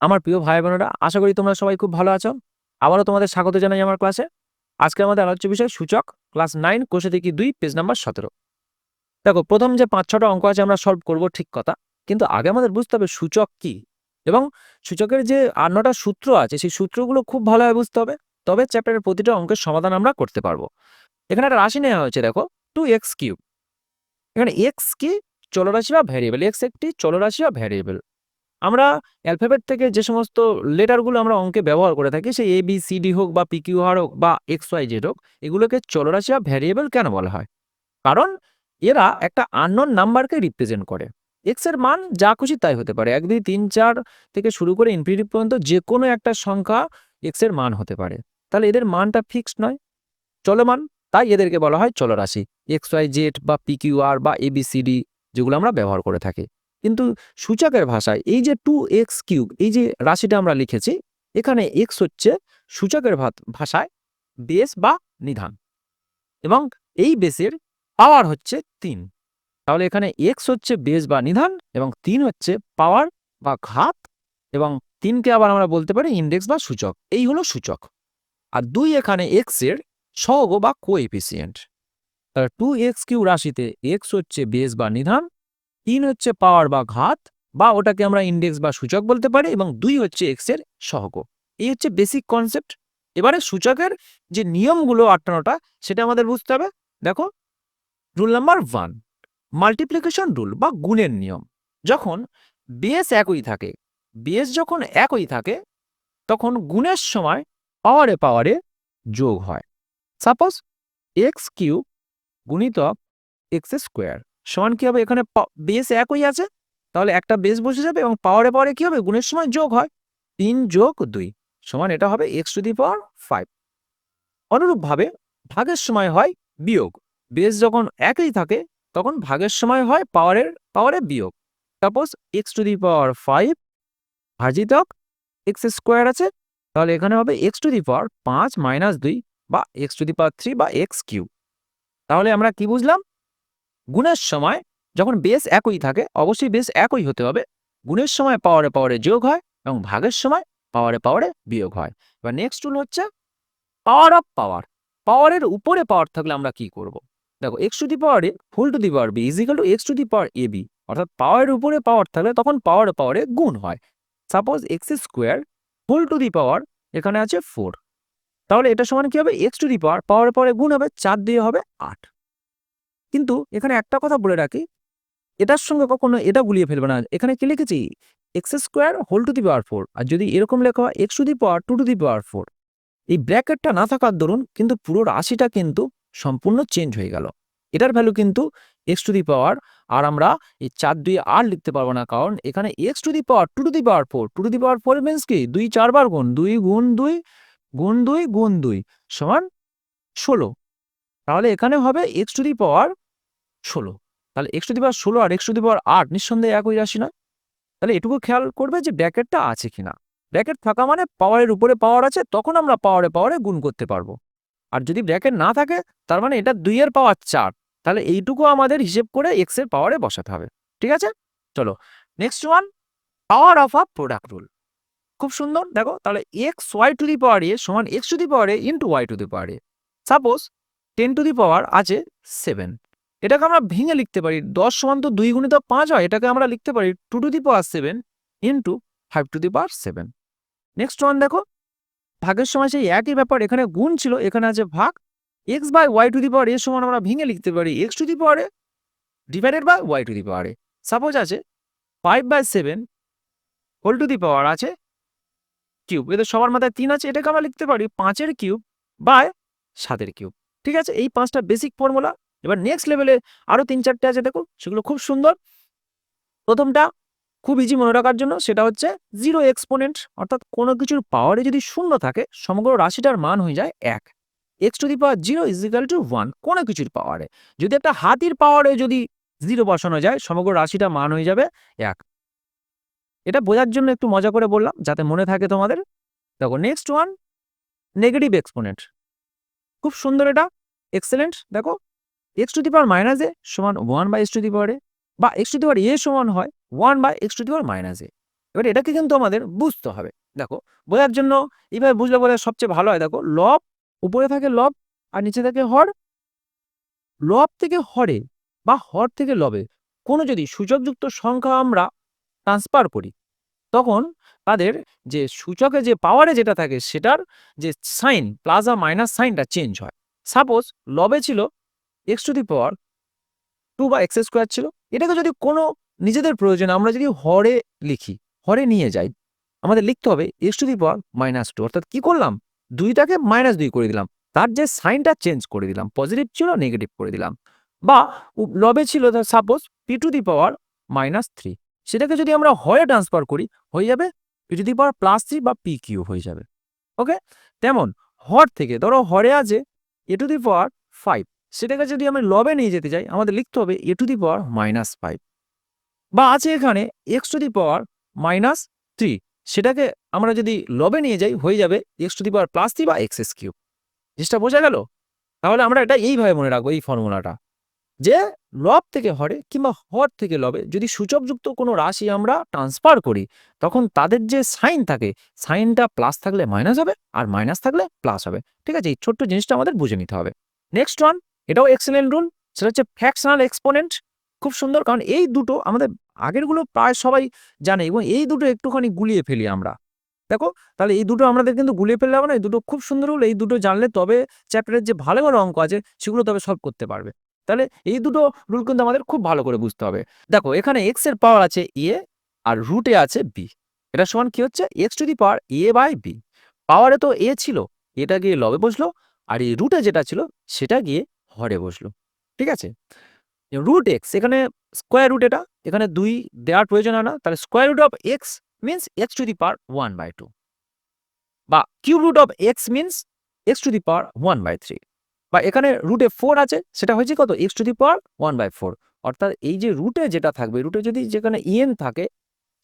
আমার প্রিয় ভাই বোনেরা, আশা করি তোমরা সবাই খুব ভালো আছো। আবারও তোমাদের স্বাগত জানাই আমার ক্লাসে। আজকে আমাদের আলোচ্য বিষয় সূচক, ক্লাস নাইন, কোষে থেকে দুই, পেজ নাম্বার সতেরো। দেখো, প্রথম যে পাঁচ, ছটা অঙ্ক আছে আমরা সলভ করব ঠিক কথা, কিন্তু আগে আমাদের বুঝতে হবে সূচক কি। এবং সূচকের যে আর নটা সূত্র আছে, সেই সূত্রগুলো খুব ভালোভাবে বুঝতে হবে, তবে চ্যাপ্টারের প্রতিটা অঙ্কের সমাধান আমরা করতে পারব। এখানে একটা রাশি নেওয়া হয়েছে, দেখো টু এক্স কিউব এখানে এক্স কি? চলরাশি বা ভ্যারিয়েবল এক্স একটি চলরাশি বা ভ্যারিয়েবল আমরা অ্যালফাবেট থেকে যে সমস্ত লেটারগুলো আমরা অঙ্কে ব্যবহার করে থাকি, সেই এ বি সি ডি হোক বা পি কিউ আর হোক বা এক্স ওয়াই জেড হোক, এগুলোকে চলরাশি বা ভ্যারিয়েবল কেন বলা হয়? কারণ এরা একটা আননোন নাম্বারকে রিপ্রেজেন্ট করে। এক্সের মান যা খুশি তাই হতে পারে। এক, দুই, তিন, চার থেকে শুরু করে ইনফিনিটি পর্যন্ত যে কোনো একটা সংখ্যা এক্সের মান হতে পারে। তাহলে এদের মানটা ফিক্সড নয়। চলমান। তাই এদেরকে বলা হয় চলরাশি। এক্স ওয়াই জেড বা পি কিউ আর বা এ বি সি ডি যেগুলো আমরা ব্যবহার করে থাকি। কিন্তু সূচকের ভাষায় এই যে টু এক্স কিউব এই যে রাশিটা আমরা লিখেছি, এখানে এক্স হচ্ছে সূচকের ভাষায় বেস বা নিধান। এবং এই বেসের পাওয়ার হচ্ছে তিন। তাহলে এখানে এক্স হচ্ছে বেস বা নিধান এবং তিন হচ্ছে পাওয়ার বা ঘাত এবং তিনকে আবার আমরা বলতে পারি ইন্ডেক্স বা সূচক। এই হলো সূচক। আর দুই এখানে এক্সের সহগ বা কোএফিসিয়েন্ট তাহলে টু এক্স কিউ রাশিতে এক্স হচ্ছে বেস বা নিধান তিন হচ্ছে পাওয়ার বা ঘাত, বা ওটাকে আমরা ইন্ডেক্স বা সূচক বলতে পারি, এবং দুই হচ্ছে এক্সের সহগ। এই হচ্ছে বেসিক কনসেপ্ট এবারে সূচকের যে নিয়মগুলো আটানোটা, সেটা আমাদের বুঝতে হবে। দেখো rule number one multiplication rule বা গুণের নিয়ম। যখন বেস একই থাকে বেস যখন একই থাকে, তখন গুণের সময় পাওয়ারে পাওয়ারে যোগ হয়। সাপোজ এক্স কিউব গুণিতক এক্স স্কোয়ার সমান কি হবে? এখানে বেস একই আছে, তাহলে একটা বেস বসে যাবে এবং পাওয়ারে পাওয়ারে কি হবে? গুণের সময় যোগ হয়। তিন যোগ দুই, সমান এটা হবে x to the power five অনুরূপভাবে ভাগের সময় হয় বিয়োগ। বেস যখন একই থাকে, তখন ভাগের সময় হয় পাওয়ারের পাওয়ারে বিয়োগ। Suppose x to the power five ভাজিতক এক্স স্কোয়ার আছে, তাহলে এখানে হবে এক্স টু দি পাওয়ার পাঁচ মাইনাস দুই বা x to the power three বা এক্স কিউ তাহলে আমরা কি বুঝলাম? গুণের সময় যখন বেস একই থাকে, অবশ্যই বেস একই হতে হবে। গুণের সময় পাওয়ারে পাওয়ারে যোগ হয় এবং ভাগের সময় পাওয়ারে পাওয়ারে বিয়োগ হয়। এবার নেক্সট রুল হচ্ছে পাওয়ার অফ পাওয়ার পাওয়ারের উপরে পাওয়ার থাকলে আমরা কি করব? দেখো এক্স টু দি পাওয়ারে full to the power b equal to x to the power a b অর্থাৎ পাওয়ারের উপরে পাওয়ার থাকলে তখন পাওয়ারে পাওয়ারে গুণ হয়। Suppose x square full to the power এখানে আছে ফোর তাহলে এটা সমান কি হবে? এক্স টু দি পাওয়ার পাওয়ার পাওয়ারে গুণ হবে, চার দিয়ে হবে আট। কিন্তু এখানে একটা কথা বলে রাখি, এটার সঙ্গে কখনো এটা গুলিয়ে ফেলবে না। এখানে কি লিখেছি? X square whole to the power four আর যদি এরকম লেখা হয় x to the power two to the power four এই ব্র্যাকেটটা না থাকার দরুন কিন্তু পুরো রাশিটা কিন্তু সম্পূর্ণ চেঞ্জ হয়ে গেল। এটার ভ্যালু কিন্তু এক্স টু দি পাওয়ার আর আমরা এই চার দুই আর লিখতে পারব না, কারণ এখানে x to the power two to the power four two to the power four means কি? দুই চারবার গুণ দুই গুণ দুই গুণ দুই গুণ দুই সমান ষোলো। তাহলে এখানে হবে এক্স টু দি পাওয়ার ষোলো। তাহলে এক্স টু দি পাওয়ার ষোলো আর এক্স টু দি পাওয়ার আট নিঃসন্দেহে একই রাশি না তাহলে এটুকু খেয়াল করবে যে ব্র্যাকেটটা আছে কিনা। ব্র্যাকেট থাকা মানে পাওয়ারের উপরে পাওয়ার আছে, তখন আমরা পাওয়ারে পাওয়ারে গুণ করতে পারব। আর যদি ব্র্যাকেট না থাকে, তার মানে এটা দুইয়ের পাওয়ার চার। তাহলে এইটুকু আমাদের হিসেব করে এক্সের পাওয়ারে বসাতে হবে। ঠিক আছে? চলো next one power of a product rule খুব সুন্দর, দেখো, তাহলে x y to the power a সমান x to the power a into y to the power a suppose ten to the power আছে সেভেন। এটাকে আমরা ভেঙে লিখতে পারি, দশ সমান তো দুই গুণিত পাঁচ হয়, এটাকে আমরা লিখতে পারি two to the power seven into five to the power seven. Next one দেখো, ভাগের সময় সেই একই ব্যাপার এখানে গুণ ছিল, এখানে আছে ভাগ x by y to the power এর সমান আমরা ভেঙে লিখতে পারি এক্স টু দি পাওয়ারে divided by y to the পাওয়ারে সাপোজ আছে five by seven whole to the power আছে কিউব এদের সবার মাথায় তিন আছে, এটাকে আমরা লিখতে পারি পাঁচের কিউব বাই সাতের কিউব ঠিক আছে? এই পাঁচটা বেসিক ফর্মুলা এবার নেক্সট লেভেলে আরও তিন চারটে আছে, দেখো, সেগুলো খুব সুন্দর। প্রথমটা খুব ইজি মনে রাখার জন্য, সেটা হচ্ছে জিরো এক্সপোনেন্ট অর্থাৎ কোনো কিছুর পাওয়ারে যদি শূন্য থাকে, সমগ্র রাশিটার মান হয়ে যায় এক। X to the power zero equal to one কোনো কিছুর পাওয়ারে যদি একটা হাতির পাওয়ারে যদি জিরো বসানো যায়, সমগ্র রাশিটা মান হয়ে যাবে এক। এটা বোঝার জন্য একটু মজা করে বললাম, যাতে মনে থাকে তোমাদের। দেখো নেক্সট ওয়ান নেগেটিভ এক্সপোনেন্ট খুব সুন্দর এটা। এক্সেলেন্ট দেখো x to the power minus a সমান one by x to the power a বা x to the power a সমান হয় one by x to the power minus a এবার এটাকে কিন্তু আমাদের বুঝতে হবে। দেখো, বোঝার জন্য এইভাবে বুঝলে বলে সবচেয়ে ভালো হয়। দেখো লব উপরে থাকে লব আর নিচে থাকে হর। লব থেকে হরে বা হর থেকে লবে। কোনো যদি সূচকযুক্ত সংখ্যা আমরা ট্রান্সফার করি তখন তাদের যে সূচকে যে পাওয়ারে যেটা থাকে সেটার যে সাইন প্লাস আর মাইনাস সাইনটা চেঞ্জ হয়। সাপোজ লবে ছিল x to the power two বা এক্স স্কোয়ার ছিল। এটাকে যদি কোনো নিজেদের প্রয়োজনে আমরা যদি হরে লিখি, হরে নিয়ে যাই, আমাদের লিখতে হবে x to the power minus two অর্থাৎ কি করলাম? দুইটাকে মাইনাস দুই করে দিলাম। তার যে সাইনটা চেঞ্জ করে দিলাম পজিটিভ ছিল নেগেটিভ করে দিলাম। বা লবে ছিল suppose p to the power minus three সেটাকে যদি আমরা হরে ট্রান্সফার করি, হয়ে যাবে p to the power plus three বা পি কিউ হয়ে যাবে। ওকে তেমন, হর থেকে, ধরো হরে আছে এ টু দি পাওয়ার ফাইভ সেটাকে যদি আমি লবে নিয়ে যেতে চাই আমাদের লিখতে হবে a to the power minus five বা আছে এখানে x to the power minus three সেটাকে আমরা যদি লবে নিয়ে যাই, হয়ে যাবে x to the power plus three বা এক্স এস কিউ জিনিসটা বোঝা গেল? তাহলে আমরা এটা এইভাবে মনে রাখব, এই ফর্মুলাটা যে লব থেকে হরে কিংবা হর থেকে লবে যদি সূচকযুক্ত কোনো রাশি আমরা ট্রান্সফার করি, তখন তাদের যে সাইন থাকে সাইনটা প্লাস থাকলে মাইনাস হবে আর মাইনাস থাকলে প্লাস হবে। ঠিক আছে? এই ছোট্ট জিনিসটা আমাদের বুঝে নিতে হবে। নেক্সট ওয়ান এটাও এক্সেলেন্ট রুল সেটা হচ্ছে ফ্যাকশনাল এক্সপোনেন্ট খুব সুন্দর, কারণ এই দুটো আমাদের আগেরগুলো প্রায় সবাই জানে এবং এই দুটো একটুখানি গুলিয়ে ফেলি আমরা। দেখো, তাহলে এই দুটো আমাদের কিন্তু গুলিয়ে ফেললে হবে না, এই দুটো খুব সুন্দর রুল এই দুটো জানলে তবে চ্যাপ্টারের যে ভালো ভালো অঙ্ক আছে, সেগুলো তবে সলভ করতে পারবে। তাহলে এই দুটো রুল কিন্তু আমাদের খুব ভালো করে বুঝতে হবে। দেখো, এখানে এক্সের পাওয়ার আছে এ আর রুটে আছে বি এটা সমান কি হচ্ছে? X to the power a by b পাওয়ারে তো এ ছিল, এটা গিয়ে লবে বসল, আর এই রুটে যেটা ছিল, সেটা গিয়ে হরে বসল। ঠিক আছে? রুট এক্স এখানে স্কোয়ার রুট এটা, এখানে দুই দেওয়ার প্রয়োজন হয় না, তাহলে square root of x means x to the power one by two বা cube root of x means x to the power one by three বা এখানে রুটে ফোর আছে, সেটা হয়েছে কত? X to the power one by four অর্থাৎ এই যে রুটে যেটা থাকবে রুটে যদি যেখানে ইএন থাকে,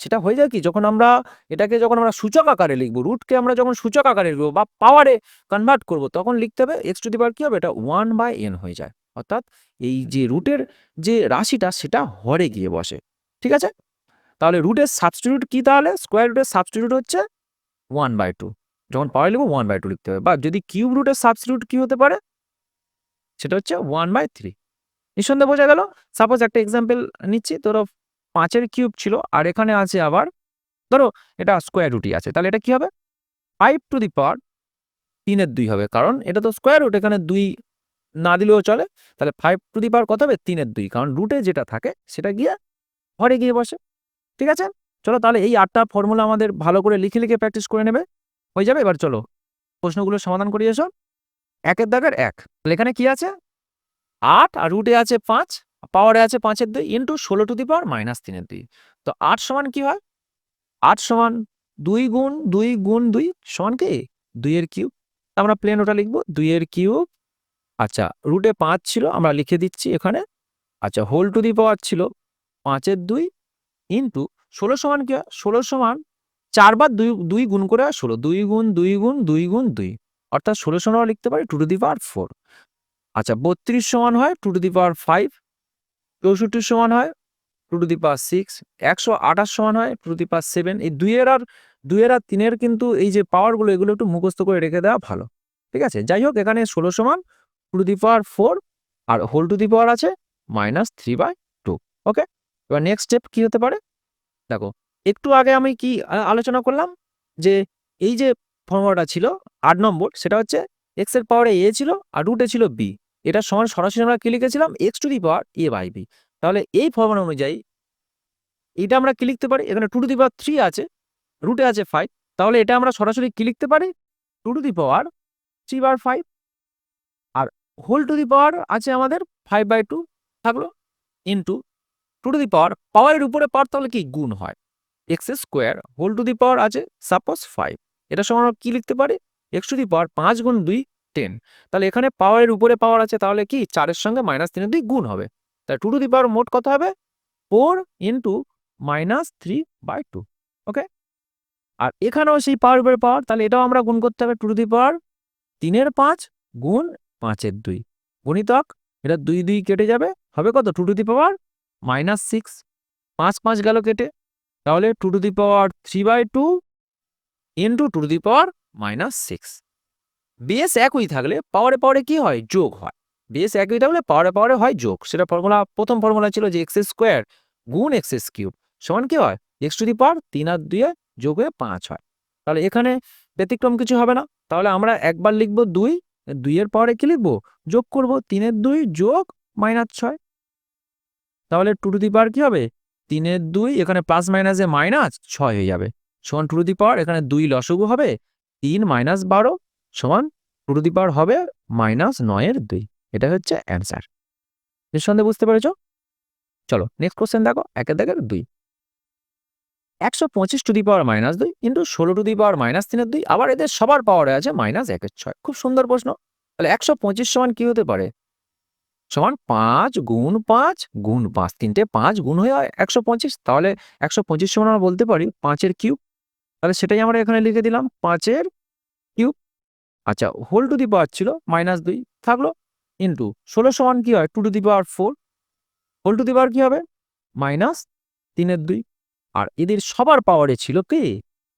সেটা হয়ে যায় কি? যখন আমরা এটাকে যখন আমরা সূচক আকারে লিখব রুটকে আমরা যখন সূচক আকারে লিখব বা পাওয়ারে কনভার্ট করব, তখন লিখতে হবে এক্স টু দি পাওয়ার কী হবে এটা ওয়ান বাই এন হয়ে যায়। অর্থাৎ এই যে রুটের যে রাশিটা, সেটা হরে গিয়ে বসে। ঠিক আছে? তাহলে রুটের সাবস্টিটিউট কী তাহলে? স্কোয়ার রুটের সাবস্টিটিউট হচ্ছে ওয়ান বাই টু যখন পাওয়ার লিখব ওয়ান বাই টু লিখতে হবে। বা যদি কিউব রুটের সাবস্টিটিউট কী হতে পারে? সেটা হচ্ছে ওয়ান বাই থ্রি নিঃসন্দেহে বোঝা গেল সাপোজ একটা এক্সাম্পল নিচ্ছি, ধরো পাঁচের কিউব ছিল, আর এখানে আছে আবার, ধরো এটা স্কোয়ার রুটই আছে, তাহলে এটা কি হবে? ফাইভ টু দি পাওয়ার তিনের দুই হবে, কারণ এটা তো স্কোয়ার রুট এখানে দুই না দিলেও চলে, তাহলে ফাইভ টু দি পাওয়ার কত হবে? তিনের দুই, কারণ রুটে যেটা থাকে, সেটা গিয়ে ঘরে গিয়ে বসে, ঠিক আছে? চলো তাহলে এই আটটা ফর্মুলা আমাদের ভালো করে লিখে লিখে প্র্যাকটিস করে নেবে, হয়ে যাবে? এবার চলো প্রশ্নগুলো সমাধান করিয়ে এসো। একের দাগের এক। এখানে কি আছে? আট আর রুটে আছে পাঁচ পাওয়ারে আছে পাঁচের দুই ইন্টু ষোলো টু দি পাওয়ার মাইনাস তিনের দুই। তো আট সমান কি হয়? আট সমান দুই গুণ দুই গুণ দুই সমান কি? দুইয়ের কিউব। আমরা প্লেন ওটা লিখব, দুইয়ের কিউব। আচ্ছা রুটে পাঁচ ছিল, আমরা লিখে দিচ্ছি এখানে। আচ্ছা হোল টু দি পাওয়ার ছিল, পাঁচের দুই ইন্টু ষোলো সমান কি হয়? ষোলো সমান চারবার দুই দুই গুণ করে ষোলো। দুই গুণ দুই গুণ দুই গুণ, দুই। অর্থাৎ ষোলো সমান লিখতে পারি two to the power four আচ্ছা বত্রিশ সমান হয় two to the power five চৌষট্টির সমান হয় two to the power six একশো আঠাশ সমান হয় two to the power seven এই দুইয়ের আর দুইয়ের আর তিনের কিন্তু এই যে পাওয়ারগুলো এগুলো একটু মুখস্থ করে রেখে দেওয়া ভালো। ঠিক আছে? যাই হোক, এখানে ষোলো সমান two to the power four R whole to the power আছে minus three by two okay এবার নেক্সট স্টেপ কি হতে পারে? দেখো, একটু আগে আমি কি আলোচনা করলাম যে এই যে ফর্মুলাটা ছিল আট নম্বর, সেটা হচ্ছে এক্সের পাওয়ারে এ ছিল আর রুটে ছিল বি এটা সমান সরাসরি আমরা কি লিখেছিলাম? X to the power a by b তাহলে এই ফর্মুলা অনুযায়ী এটা আমরা কি লিখতে পারি? এখানে two to the power three আছে রুটে আছে ফাইভ তাহলে এটা আমরা সরাসরি কি লিখতে পারি? Two to the power three bar five আর হোল টু দি পাওয়ার আছে আমাদের ফাইভ বাই টু থাকল into two to the power পাওয়ারের উপরে পাওয়ার তাহলে কি? গুণ হয়। X square whole to the power আছে সাপোজ ফাইভ এটা সমান আমরা কি লিখতে পারি? এক্স টু দি পাওয়ার পাঁচ গুণ দুই টেন তাহলে এখানে পাওয়ারের উপরে পাওয়ার আছে, তাহলে কি? চারের সঙ্গে মাইনাস তিনের দুই গুণ হবে। তাহলে টু টু দি পাওয়ার মোট কত হবে? Four into minus three by two okay আর এখানেও সেই পাওয়ার উপরে পাওয়ার তাহলে এটাও আমরা গুণ করতে হবে টু টু দি পাওয়ার তিনের পাঁচ গুণ পাঁচের দুই। গণিতক, এটা দুই দুই কেটে যাবে, হবে কত? Two to the power minus six পাঁচ পাঁচ গেল কেটে, তাহলে two to the power three by two into two the power minus six base একই থাকলে পাওয়ারে পাওয়ারে কি হয়? যোগ হয়। বেস একই থাকলে পাওয়ারে পাওয়ারে হয় যোগ। সেটা ফর্মুলা প্রথম ফর্মুলা ছিল যে এক্স স্কোয়ার গুণ এক্স কিউব সমান কি হয়? এক্স টু দি পাওয়ার তিন আর দুয়ে যোগ হয়ে পাঁচ হয়। তাহলে এখানে ব্যতিক্রম কিছু হবে না। তাহলে আমরা একবার লিখব দুই, দুইয়ের পাওয়ারে কি লিখব? যোগ করব তিনের দুই যোগ মাইনাস ছয়। তাহলে টু টু দি পাওয়ার কি হবে? তিনের দুই, এখানে প্লাস মাইনাসে মাইনাস ছয় হয়ে যাবে। সমান টু টু দি পাওয়ার, এখানে দুই লসগু হবে, তিন মাইনাস বারো সমান টু টু দি পাওয়ার হবে মাইনাস নয়ের দুই। এটা হচ্ছে অ্যান্সার। নিঃসন্দেহে বুঝতে পেরেছ? চলো নেক্সট কোশ্চেন দেখো, একের দাগের দুই। একশো পঁচিশ টু দি পাওয়ার মাইনাস দুই ইন্টু ষোলো টু দি পাওয়ার মাইনাস তিনের দুই, আবার এদের সবার পাওয়ারে আছে মাইনাস একের ছয়। খুব সুন্দর প্রশ্ন। তাহলে একশো পঁচিশ সমান কি হতে পারে? সমান পাঁচ গুণ পাঁচ গুণ পাঁচ, তিনটে পাঁচ গুণ হয়ে হয় একশো পঁচিশ। তাহলে একশো পঁচিশ সমান আমরা বলতে পারি পাঁচের কিউব তাহলে সেটাই আমরা এখানে লিখে দিলাম পাঁচের কিউব। আচ্ছা হোল টু দি পাওয়ার ছিল মাইনাস দুই, থাকল ইন্টু। ষোলো সমান কি হয়? Two to the power four. Whole to the power কি হবে? মাইনাস তিনের দুই। আর এদের সবার পাওয়ারে ছিল কি?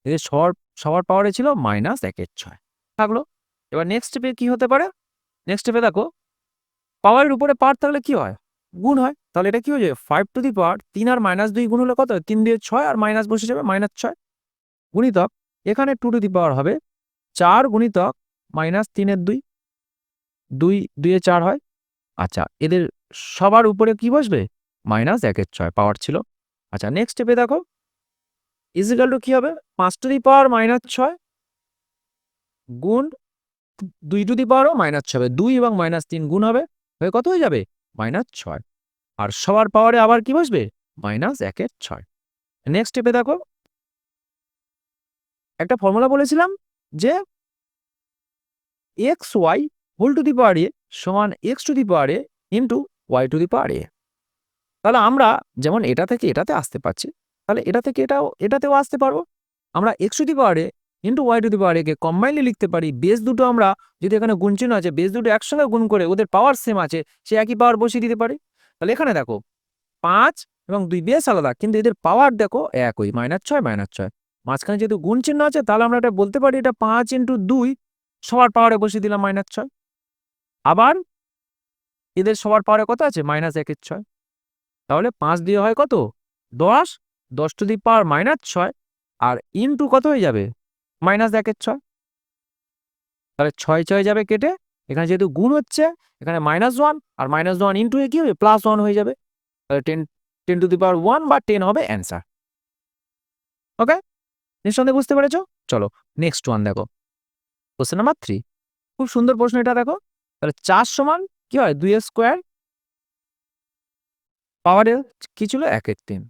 এদের সবার সবার পাওয়ারে ছিল মাইনাস একের ছয়। থাকল। এবার নেক্সট স্টেপে কি হতে পারে? নেক্সট স্টেপে দেখো, পাওয়ারের উপরে পার থাকলে কি হয়? গুণ হয়। তাহলে এটা কি হয়ে যাবে? ফাইভ টু দি পাওয়ার তিন আর মাইনাস দুই গুণ হলে কত? তিন দিয়ে ছয় আর মাইনাস বসে যাবে মাইনাস ছয়। গুণিতক এখানে টু টু দি পাওয়ার হবে। চার গুণিতক মাইনাস তিনের দুই। দুই, দুইয়ে চার হয়। আচ্ছা এদের সবার উপরে কি বসবে? মাইনাস একের ছয় পাওয়ার ছিল। আচ্ছা নেক্সট স্টেপে দেখো। ইজিক্যাল টু কি হবে? পাঁচ টু দি পাওয়ার মাইনাস ছয় গুণ দুই টু দি পাওয়ারও মাইনাস ছয় হবে। দুই এবং মাইনাস তিন গুণ হবে। হয়ে কত হয়ে যাবে? মাইনাস ছয়। আর সবার পাওয়ারে আবার কি বসবে? মাইনাস একের ছয়। নেক্সট স্টেপে দেখো। একটা ফর্মুলা বলেছিলাম যে x y whole to the power a সমান x to the power a into y to the power a তাহলে আমরা যেমন এটা থেকে এটাতে আসতে পারছি, তাহলে এটা থেকে এটাও, এটাতেও আসতে পারব। আমরা x to the power a into y to the power একে কম্বাইনলি লিখতে পারি বেস দুটো আমরা যদি এখানে গুণ চিহ্ন আছে বেস দুটো একসঙ্গে গুণ করে ওদের পাওয়ার সেম আছে, সে একই পাওয়ার বসিয়ে দিতে পারি। তাহলে এখানে দেখো, পাঁচ এবং দুই বেস আলাদা, কিন্তু এদের পাওয়ার দেখো একই মাইনাস ছয় মাইনাস ছয়। মাঝখানে যেহেতু গুণ চিহ্ন আছে, তাহলে আমরা এটা বলতে পারি এটা পাঁচ ইন্টু দুই সবার পাওয়ারে বসিয়ে দিলাম মাইনাস ছয়। আবার এদের সবার পাওয়ারে কত আছে? মাইনাস একের ছয়। তাহলে পাঁচ দিয়ে হয় কত? দশ। দশ টু দি পাওয়ার মাইনাস ছয়। আর ইন্টু কত হয়ে যাবে? মাইনাস একের ছয়। তাহলে ছয় ছয় যাবে কেটে, এখানে যেহেতু গুণ হচ্ছে, এখানে মাইনাস ওয়ান আর মাইনাস ওয়ান ইন্টু এ কি হবে? প্লাস ওয়ান হয়ে যাবে। তাহলে ten ten to the power one বা টেন হবে অ্যান্সার ওকে নিঃসন্দেহে বুঝতে পেরেছ? চলো নেক্সট ওয়ান দেখো। কোশ্চেন নাম্বার থ্রি খুব সুন্দর প্রশ্ন এটা, দেখো। তাহলে চার সমান কি হয়? দুই স্কোয়ার পাওয়ারে কি ছিল? একের তিন।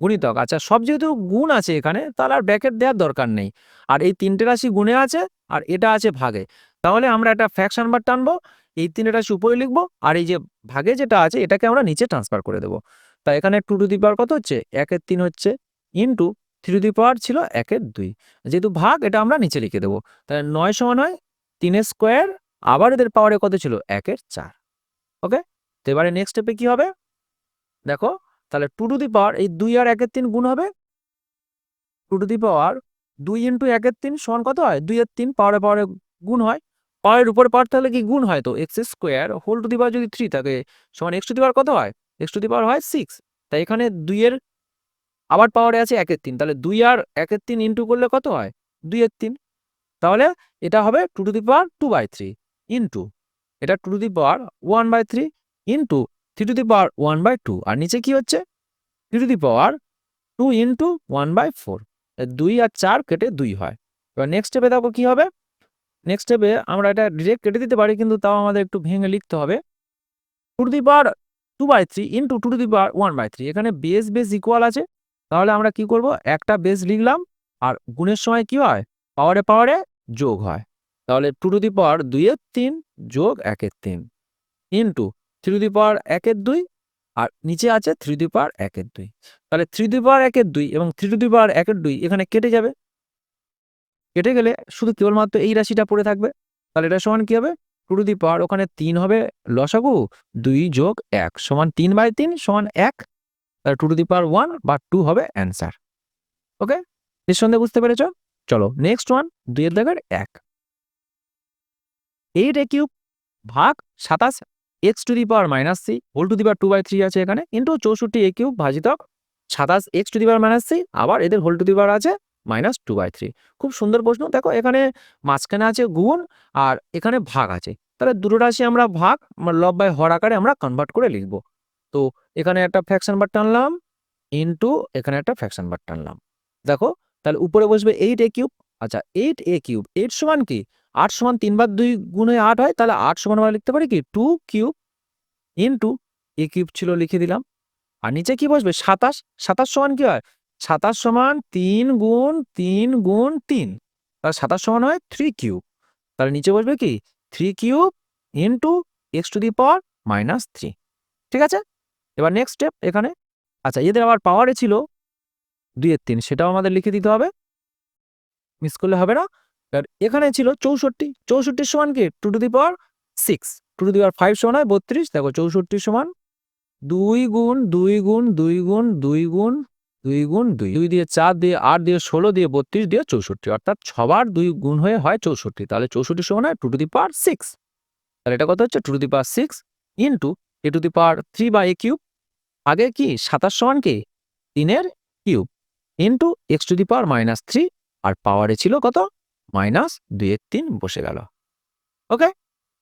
গুণিতক। আচ্ছা সব যেহেতু গুণ আছে এখানে, তাহলে আর ব্র্যাকেট দেওয়ার দরকার নেই। আর এই তিনটে রাশি গুণে আছে, আর এটা আছে ভাগে। তাহলে আমরা একটা ফ্র্যাকশন বার টানবো, এই তিনটে রাশি উপরে লিখব, আর এই যে ভাগে যেটা আছে, এটাকে আমরা নিচে ট্রান্সফার করে দেবো। তা এখানে টু টু দি কত হচ্ছে? একের তিন হচ্ছে into three to the power ছিল একের দুই। যেহেতু ভাগ, এটা আমরা নিচে লিখে দেবো। তাহলে নয় সমান হয় তিনের স্কোয়ার, আবার এদের পাওয়ারে কত ছিল? একের চার। ওকে তো এবারে নেক্সট স্টেপে কি হবে? দেখো, তাহলে টু টু দি পাওয়ার এই দুই আর একের তিন গুণ হবে। টু টু দি পাওয়ার দুই ইন্টু একের তিন সমান কত হয়? দুই এর তিন পাওয়ারে পাওয়ারে গুণ হয়। পাওয়ারের উপরে পাওয়ার তাহলে কি গুণ হয়? তো x square whole to the power যদি থ্রি থাকে, সমান এক্স টু দি পাওয়ার কত হয়? এক্স টু দি পাওয়ার হয় সিক্স তাই এখানে দুইয়ের আবার পাওয়ারে আছে একের তিন। তাহলে দুই আর একের তিন ইন্টু করলে কত হয়? দুই এর তিন। তাহলে এটা হবে two to the power two by three into এটা two to the power one by three into three to the power one by two আর নিচে কি হচ্ছে? Three to the power two into one by four দুই আর চার কেটে দুই হয়। এবার নেক্সট স্টেপে দেখো কি হবে? নেক্সট স্টেপে আমরা এটা ডিরেক্ট কেটে দিতে পারি, কিন্তু তাও আমাদের একটু ভেঙে লিখতে হবে। Two to the power two by three into two to the power one by three এখানে বেস বেস ইকুয়াল আছে। তাহলে আমরা কি করব? একটা বেস লিখলাম, আর গুণের সময় কি হয়? পাওয়ারে পাওয়ারে যোগ হয়। তাহলে টু টু দি পাওয়ার দুইয়ের তিন যোগ একের তিন ইন্টু থ্রি দি পাওয়ার একের দুই, আর নিচে আছে থ্রি দি পাওয়ার একের দুই। তাহলে থ্রি দি পাওয়ার একের দুই এবং থ্রি টু দি পাওয়ার একের দুই এখানে কেটে যাবে। কেটে গেলে শুধু কেবলমাত্র এই রাশিটা পড়ে থাকবে। তাহলে এটা সমান কি হবে? টু টু দি পাওয়ার ওখানে তিন হবে লসাগু, দুই যোগ এক, সমান তিন বাই তিন, সমান এক তাহলে two to the power one বা টু হবে অ্যান্সার ওকে নিঃসন্দেহে বুঝতে পেরেছ? চলো নেক্সট ওয়ান দুইয়ের দাগের এক। এইট এ কিউব ভাগ সাতাশ x to the power minus c whole to the power two by three আছে এখানে। ইন্টু চৌষট্টি এ কিউব ভাজিতক সাতাশ x to the power minus c আবার এদের হোল টু দি পাওয়ার আছে মাইনাস টু বাই থ্রি খুব সুন্দর প্রশ্ন। দেখো এখানে মাঝখানে আছে গুণ আর এখানে ভাগ আছে। তাহলে দুটো রাশি আমরা ভাগ লব বাই হর আকারে আমরা কনভার্ট করে লিখব। তো এখানে একটা ফ্যাকশন বার টানলাম ইন্টু এখানে একটা ফ্যাকশন বার টানলাম। দেখো, তাহলে উপরে বসবে এইট এ কিউব আচ্ছা এইট এ কিউব এইট সমান কি? আট সমান তিনবার দুই গুণে আট হয়, তাহলে আট সমান আমরা লিখতে পারি কি? Two cube into a cube ছিল, লিখে দিলাম। আর নিচে কি বসবে? সাতাশ সাতাশ সমান কি হয়? সাতাশ সমান তিন গুণ তিন গুণ তিন, তাহলে সাতাশ সমান হয় থ্রি কিউব তাহলে নিচে বসবে কি? Three cube into x to the power minus three ঠিক আছে? এবার নেক্সট স্টেপ এখানে আচ্ছা এদের আবার পাওয়ারে ছিল দুইয়ের তিন, সেটাও আমাদের লিখে দিতে হবে। মিস করলে হবে না। এবার এখানে ছিল চৌষট্টি, চৌষট্টির সমান কি? Two to the power six two to the power five সমান হয় বত্রিশ। দেখো চৌষট্টির সমান দুই গুণ দুই গুণ দুই গুণ দুই গুণ দুই গুণ, দুই। দুই দিয়ে চার দিয়ে আট দিয়ে ষোলো দিয়ে বত্রিশ দিয়ে চৌষট্টি, অর্থাৎ ছবার দুই গুণ হয়ে হয় চৌষট্টি। তাহলে চৌষট্টি সমান হয় two to the power six তাহলে এটা কত হচ্ছে? Two to the power six into a to the power three বা এ কিউব। আগে কি সাতাশ সমান কি? তিনের cube. Into x to the power minus three. আর পাওয়ারে ছিল কত? মাইনাস দুইয়ের তিন বসে গেল। ওকে?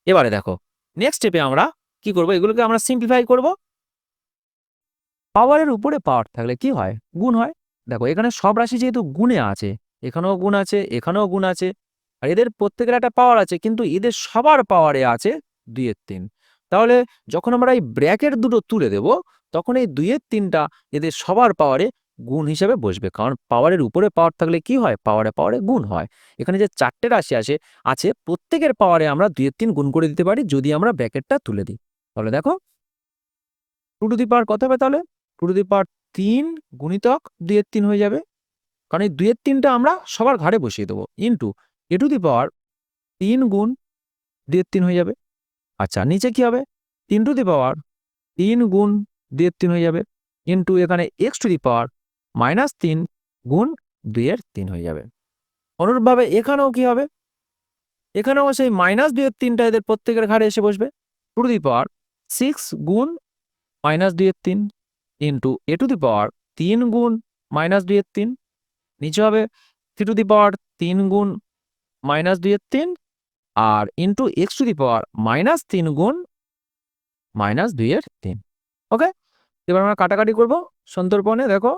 এবারে দেখো নেক্সট স্টেপে আমরা কি করব? এগুলোকে আমরা সিম্পলিফাই করব। পাওয়ারের উপরে পাওয়ার থাকলে কি হয়? গুণ হয়। দেখো, এখানে সব রাশি যেহেতু গুণে আছে, এখানেও গুণ আছে, এখানেও গুণ আছে, আর এদের প্রত্যেকের একটা পাওয়ার আছে, কিন্তু এদের সবার পাওয়ারে আছে দুইয়ের তিন। তাহলে যখন আমরা এই ব্র্যাকেট দুটো তুলে দেব, তখন এই দুইয়ের তিনটা এদের সবার পাওয়ারে গুণ হিসেবে বসবে। কারণ পাওয়ারের উপরে পাওয়ার থাকলে কি হয়? পাওয়ারে পাওয়ারে গুণ হয়। এখানে যে চারটে রাশি আছে আছে প্রত্যেকের পাওয়ারে আমরা দুইয়ের তিন গুণ করে দিতে পারি যদি আমরা ব্র্যাকেটটা তুলে দিই। তাহলে দেখো টু টু দি পাওয়ার কত হবে তাহলে? টু টু দি পাওয়ার তিন গুণিতক দুইয়ের তিন হয়ে যাবে। কারণ এই দুইয়ের তিনটা আমরা সবার ঘাড়ে বসিয়ে দেবো। ইন্টু এ টু দি পাওয়ার তিন গুণ দুইয়ের তিন হয়ে যাবে। আচ্ছা নিচে কি হবে? তিন টু দি পাওয়ার তিন গুণ দুইয়ের তিন হয়ে যাবে ইন্টু এখানে x to the power minus তিন গুণ দুইয়ের তিন হয়ে যাবে। অনুরূপভাবে এখানেও কি হবে? এখানেও সেই মাইনাস দুইয়ের তিনটা এদের প্রত্যেকের ঘাড়ে এসে বসবে। টু দি পাওয়ার সিক্স গুণ মাইনাস দুইয়ের তিন ইন্টু এ টু দি পাওয়ার তিন গুণ মাইনাস দুইয়ের তিন নিচে হবে থ্রি টু দি পাওয়ার তিন গুণ মাইনাস দুইয়ের তিন আর into x to the power minus তিন গুণ মাইনাস দুইয়ের তিন। ওকে এবার আমরা কাটাকাটি করব। সন্তর্পণে দেখো,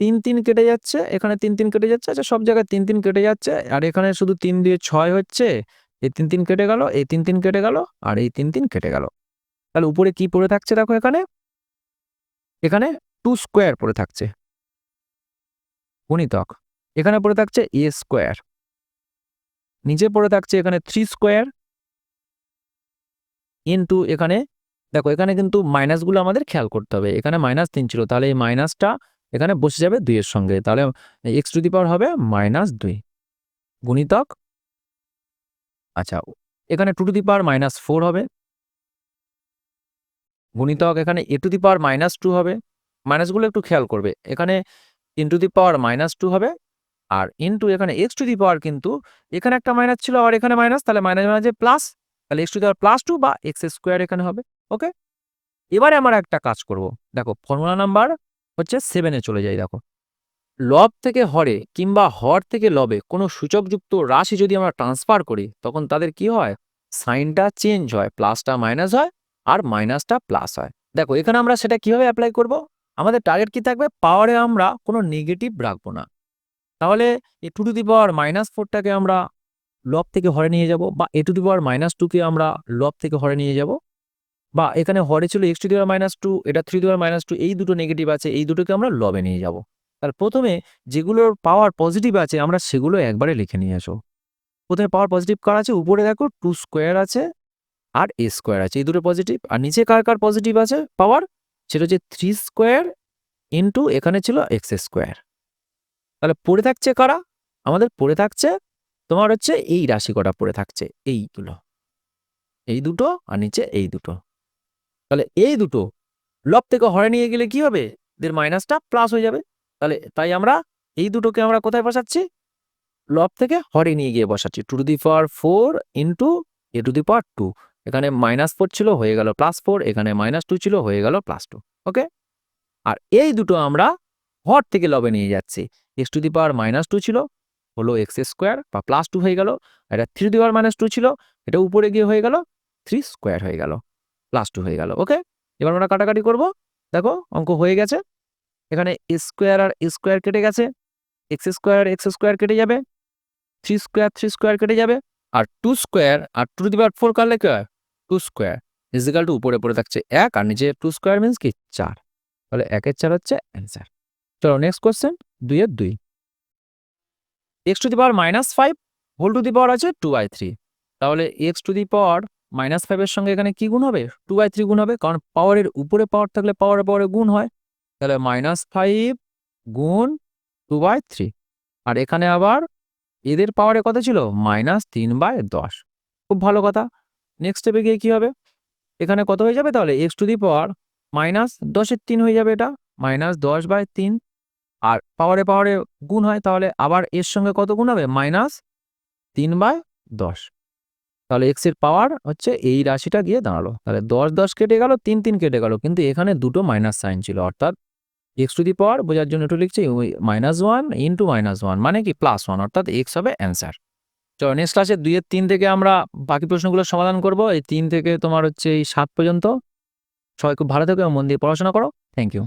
তিন তিন কেটে যাচ্ছে, এখানে তিন তিন কেটে যাচ্ছে আচ্ছা সব জায়গায় তিন তিন কেটে যাচ্ছে, আর এখানে শুধু তিন দিয়ে ছয় হচ্ছে, এই তিন তিন কেটে গেল, এই তিন তিন কেটে গেল, আর এই তিন তিন কেটে গেল। তাহলে উপরে কি পড়ে থাকছে দেখো এখানে? এখানে টু স্কোয়ার পড়ে থাকছে। গুণিতক। এখানে পড়ে থাকছে এ স্কোয়ার। নিচে পড়ে থাকছে এখানে থ্রি স্কোয়ার, ইন্টু এখানে দেখো, এখানে কিন্তু মাইনাসগুলো আমাদের খেয়াল করতে হবে। এখানে মাইনাস তিন ছিল, তাহলে এই মাইনাসটা এখানে বসে যাবে দুইয়ের সঙ্গে। তাহলে এক্স টু দি পাওয়ার হবে মাইনাস দুই গুণিতক আচ্ছা এখানে two to the power minus four হবে। গুণিতক, এখানে a to the power minus two হবে। মাইনাসগুলো একটু খেয়াল করবে। এখানে n to the power minus two হবে, আর ইনটু এখানে এক্স টু দি পাওয়ার কিন্তু এখানে একটা মাইনাস ছিল আর এখানে মাইনাস তাহলে মাইনাস মাইনাসে প্লাস তাহলে x to the power plus two বা এক্স স্কোয়ার এখানে হবে। ওকে এবারে আমরা একটা কাজ করব। দেখো ফর্মুলা নাম্বার হচ্ছে সেভেনে চলে যাই, দেখো। লব থেকে হরে কিংবা হর থেকে লবে কোনো সূচকযুক্ত রাশি যদি আমরা ট্রান্সফার করি, তখন তাদের কি হয়? সাইনটা চেঞ্জ হয়, প্লাসটা মাইনাস হয় আর মাইনাসটা প্লাস হয়। দেখো, এখানে আমরা সেটা কীভাবে অ্যাপ্লাই করব? আমাদের টার্গেট কি থাকবে? পাওয়ারে আমরা কোনো নেগেটিভ রাখব না। তাহলে a two to the power minus ফোরটাকে আমরা লব থেকে হরে নিয়ে যাব বা এ টু দি পাওয়ার মাইনাস টুকে আমরা লব থেকে হরে নিয়ে যাব। বা এখানে হরে ছিল x to the minus two এটা three the power minus two এই দুটো নেগেটিভ আছে, এই দুটোকে আমরা লবে নিয়ে যাব। তাহলে প্রথমে যেগুলোর পাওয়ার পজিটিভ আছে, আমরা সেগুলো একবারে লিখে নিয়ে আসো প্রথমে পাওয়ার পজিটিভ কার আছে? উপরে দেখো টু স্কোয়ার আছে আর এ স্কোয়ার আছে, এই দুটো পজিটিভ আর নিচে কার কার পজিটিভ আছে? পাওয়ার সেটা হচ্ছে থ্রি স্কোয়ার ইন্টু এখানে ছিল এক্স স্কোয়ার তাহলে পড়ে থাকছে কারা? আমাদের পড়ে থাকছে, তোমার হচ্ছে এই রাশি কটা পড়ে থাকছে, এইগুলো। এই দুটো আর নিচে এই দুটো। তাহলে এই দুটো লব থেকে হরে নিয়ে গেলে কি হবে? এদের মাইনাসটা প্লাস হয়ে যাবে। তাহলে তাই আমরা এই দুটোকে আমরা কোথায় বসাচ্ছি? লব থেকে হরে নিয়ে গিয়ে বসাচ্ছি। Two to the power four into a to the power two এখানে মাইনাস ফোর ছিল, হয়ে গেল প্লাস ফোর এখানে মাইনাস টু ছিল, হয়ে গেল প্লাস টু ওকে আর এই দুটো আমরা হর থেকে লবে নিয়ে যাচ্ছি। X to the power minus two ছিল, হলো এক্স স্কোয়ার বা প্লাস টু হয়ে গেল। এটা three the power minus two ছিল, এটা উপরে গিয়ে হয়ে গেল থ্রি স্কোয়ার হয়ে গেল। প্লাস টু হয়ে গেল ওকে এবার আমরা কাটাকাটি করব। দেখো, অঙ্ক হয়ে গেছে। এখানে স্কোয়ার আর স্কোয়ার কেটে গেছে। এক্স স্কোয়ার আর এক্স স্কোয়ার কেটে যাবে। থ্রি স্কোয়ার থ্রি স্কোয়ার কেটে যাবে। আর টু স্কোয়ার আর টু দি পাওয়ার ফোর কাটলে কি হয়? টু স্কোয়ার ইজিক্যাল টু উপরে পড়ে থাকছে এক, আর নিচে টু স্কোয়ার মিনস কি? চার। তাহলে একের চার হচ্ছে অ্যান্সার চলো নেক্সট কোয়েশ্চেন দুইয়ের দুই। X to the power minus five whole to the power আছে টু বাই থ্রি তাহলে x to the power minus ফাইভের সঙ্গে এখানে কি গুণ হবে? টু বাই থ্রি গুণ হবে, কারণ পাওয়ারের উপরে পাওয়ার থাকলে পাওয়ারের পাওয়ারে গুণ হয়। তাহলে মাইনাস ফাইভ গুণ টু বাই থ্রি আর এখানে আবার এদের পাওয়ারে কত ছিল? মাইনাস তিন বাই দশ। খুব ভালো কথা। নেক্সট স্টেপে গিয়ে কী হবে? এখানে কত হয়ে যাবে তাহলে? X to the power minus দশের তিন হয়ে যাবে এটা। মাইনাস দশ বাই তিন। আর পাওয়ারে পাওয়ারে গুণ হয়, তাহলে আবার এর সঙ্গে কত গুণ হবে? মাইনাস তিন বাই দশ। তাহলে এক্সের পাওয়ার হচ্ছে এই রাশিটা গিয়ে দাঁড়াল। তাহলে দশ দশ কেটে গেল, তিন তিন কেটে গেল। কিন্তু এখানে দুটো মাইনাস সাইন ছিল, অর্থাৎ এক্স টু দি পাওয়ার বোঝার জন্য একটু লিখছি minus one into minus one মানে কি? প্লাস ওয়ান অর্থাৎ এক্স হবে অ্যান্সার চলো নেক্সট ক্লাসে দুইয়ের তিন থেকে আমরা বাকি প্রশ্নগুলোর সমাধান করব। এই তিন থেকে তোমার হচ্ছে এই সাত পর্যন্ত। সবাই খুব ভালো থেকো এবং মন দিয়ে পড়াশোনা করো। Thank you